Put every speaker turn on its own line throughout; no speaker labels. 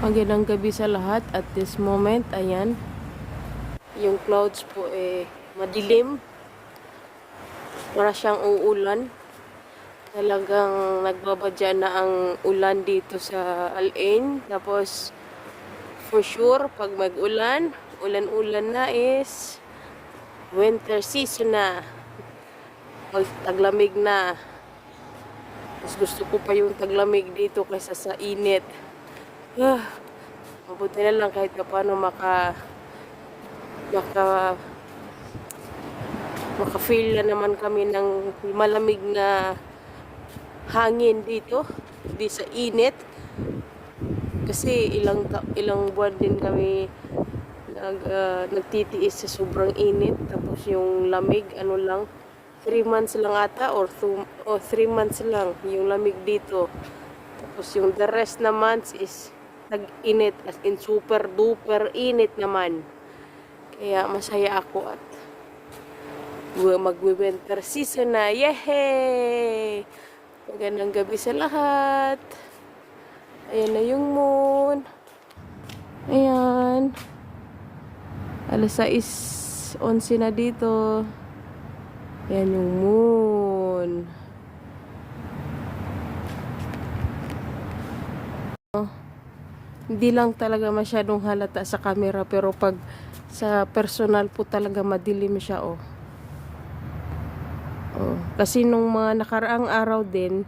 Magandang gabi sa lahat at this moment, ayan. Yung clouds po eh madilim. Para siyang uulan. Talagang nagbabadya na ang ulan dito sa Al-Ain. Tapos for sure pag mag-ulan, ulan-ulan na is winter season na. Taglamig na. Mas gusto ko pa yung taglamig dito kaysa sa init. Ah, mabuti na lang kahit paano maka maka maka-feel na naman kami ng malamig na hangin dito di sa init. Kasi ilang ilang buwan din kami nag ah, nagtitiis sa sobrang init. Tapos yung lamig ano lang 3 months lang ata or 2 or 3 months lang yung lamig dito. Tapos yung the rest na months is nag-init as in super duper init naman. Kaya masaya ako at magwi-winter season na. Yehey! Magandang gabi sa lahat. Ayan na yung moon. Ayan. Alas 6, 11 na dito. Ayan yung moon. Hindi lang talaga masyadong halata sa camera pero pag sa personal po talaga madilim siya oh. oh. Kasi nung mga nakaraang araw din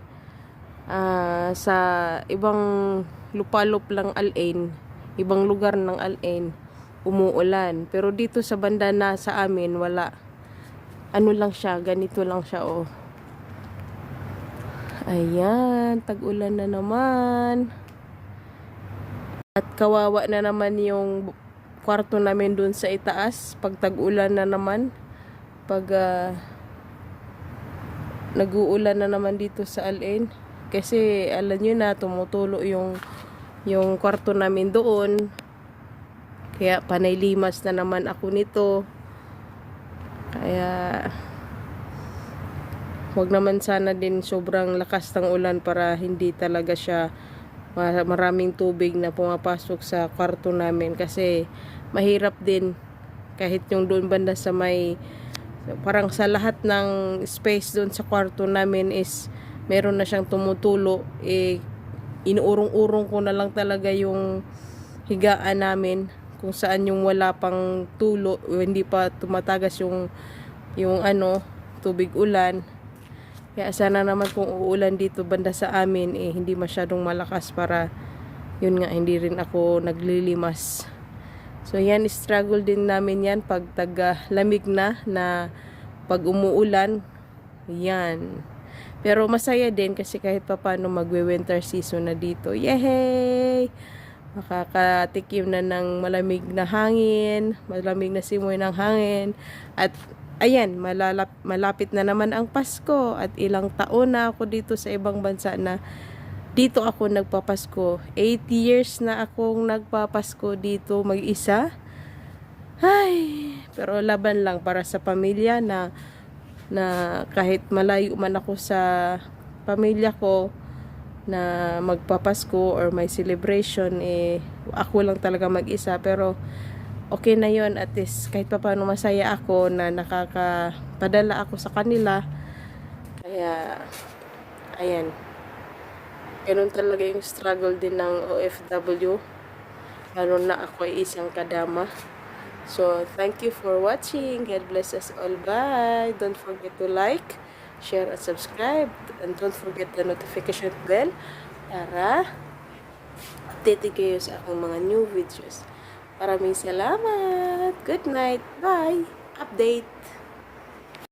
ah, sa ibang lupalop lang Al-Ain, ibang lugar ng Al-Ain, umuulan. Pero dito sa banda na sa amin wala. Ano lang siya, ganito lang siya oh. Ayan, tag-ulan na naman. At kawawa na naman yung kwarto namin dun sa itaas. Pag tag-ulan na naman. Pag ah, nag-uulan na naman dito sa Alin. Kasi alam nyo na, tumutulo yung, yung kwarto namin doon. Kaya panay limas na naman ako nito. Kaya wag naman sana din sobrang lakas ng ulan para hindi talaga siya maraming tubig na pumapasok sa kwarto namin kasi mahirap din. Kahit yung doon banda sa may parang sa lahat ng space doon sa kwarto namin is meron na siyang tumutulo. Eh inuurong-urong ko na lang talaga yung higaan namin kung saan yung wala pang tulo hindi pa tumatagas yung yung ano tubig ulan kaya sana naman kung uulan dito banda sa amin eh hindi masyadong malakas para yun nga hindi rin ako naglilimas. So yan struggle din namin yan pag taga lamig na na pag umuulan yan. Pero masaya din kasi kahit papano magwe-winter season na dito. Yehey! Makakatikim na ng malamig na hangin, malamig na simoy ng hangin at ayan, malalap, malapit na naman ang Pasko at ilang taon na ako dito sa ibang bansa na dito ako nagpapasko. 8 years na akong nagpapasko dito mag-isa. Ay, pero laban lang para sa pamilya na na kahit malayo man ako sa pamilya ko na magpapasko or may celebration eh ako lang talaga mag-isa pero okay na yon at least kahit pa paano masaya ako na nakakapadala ako sa kanila. Kaya ayan. Ganun talaga yung struggle din ng OFW lalo na ako ay isang kadama. So thank you for watching. God bless us all. Bye. Don't forget to like share and subscribe. And don't forget the notification bell para updated kayo sa akong mga new videos Maraming salamat. Good night. Bye. Update.